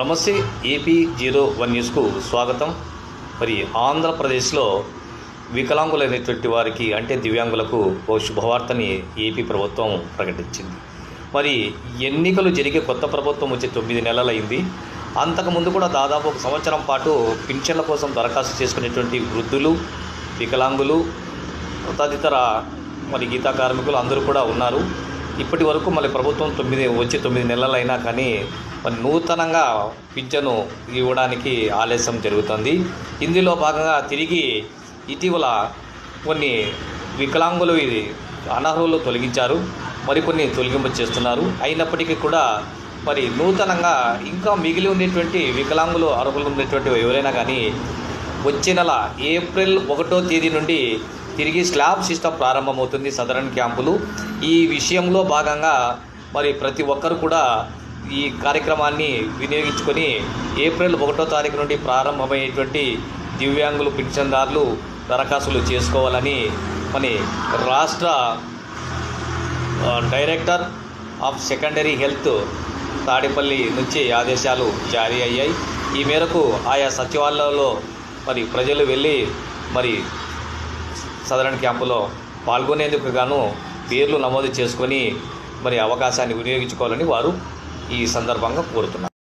నమస్తే AP zero one న్యూస్కు స్వాగతం. మరి ఆంధ్రప్రదేశ్లో వికలాంగులైనటువంటి వారికి అంటే దివ్యాంగులకు ఓ శుభవార్తని ఏపీ ప్రభుత్వం ప్రకటించింది. మరి ఎన్నికలు జరిగే కొత్త ప్రభుత్వం వచ్చి తొమ్మిది నెలలైంది. అంతకుముందు కూడా దాదాపు ఒక సంవత్సరం పాటు పింఛన్ల కోసం దరఖాస్తు చేసుకునేటువంటి వృద్ధులు వికలాంగులు తదితర మరి గీతా కార్మికులు అందరూ కూడా ఉన్నారు. ఇప్పటి వరకు మళ్ళీ ప్రభుత్వం తొమ్మిది వచ్చి తొమ్మిది నెలలైనా కానీ మరి నూతనంగా పింఛను ఇవ్వడానికి ఆలస్యం జరుగుతుంది. ఇందులో భాగంగా తిరిగి ఇటీవల కొన్ని వికలాంగులు ఇది అనర్హులు తొలగించారు మరికొన్ని తొలగింపు చేస్తున్నారు. అయినప్పటికీ కూడా మరి నూతనంగా ఇంకా మిగిలి ఉండేటువంటి వికలాంగులు అర్హులు ఉండేటువంటి ఎవరైనా కానీ వచ్చే నెల ఏప్రిల్ ఒకటో తేదీ నుండి తిరిగి స్లాబ్ సిస్టమ్ ప్రారంభమవుతుంది సదరన్ క్యాంపులు. ఈ విషయంలో భాగంగా మరి ప్రతి ఒక్కరు కూడా ఈ కార్యక్రమాన్ని వినియోగించుకొని ఏప్రిల్ ఒకటో తారీఖు నుండి ప్రారంభమయ్యేటువంటి దివ్యాంగులు పింఛన్దారులు దరఖాస్తులు చేసుకోవాలని మరి రాష్ట్ర director of secondary health Tadepalli నుంచి ఆదేశాలు జారీ అయ్యాయి. ఈ మేరకు ఆయా సచివాలయాల్లో మరి ప్రజలు వెళ్ళి మరి సదరన్ క్యాంపులో పాల్గొనేందుకు గాను పేర్లు నమోదు చేసుకొని మరి అవకాశాన్ని వినియోగించుకోవాలని వారు ఈ సందర్భంగా కోరుతున్నారు.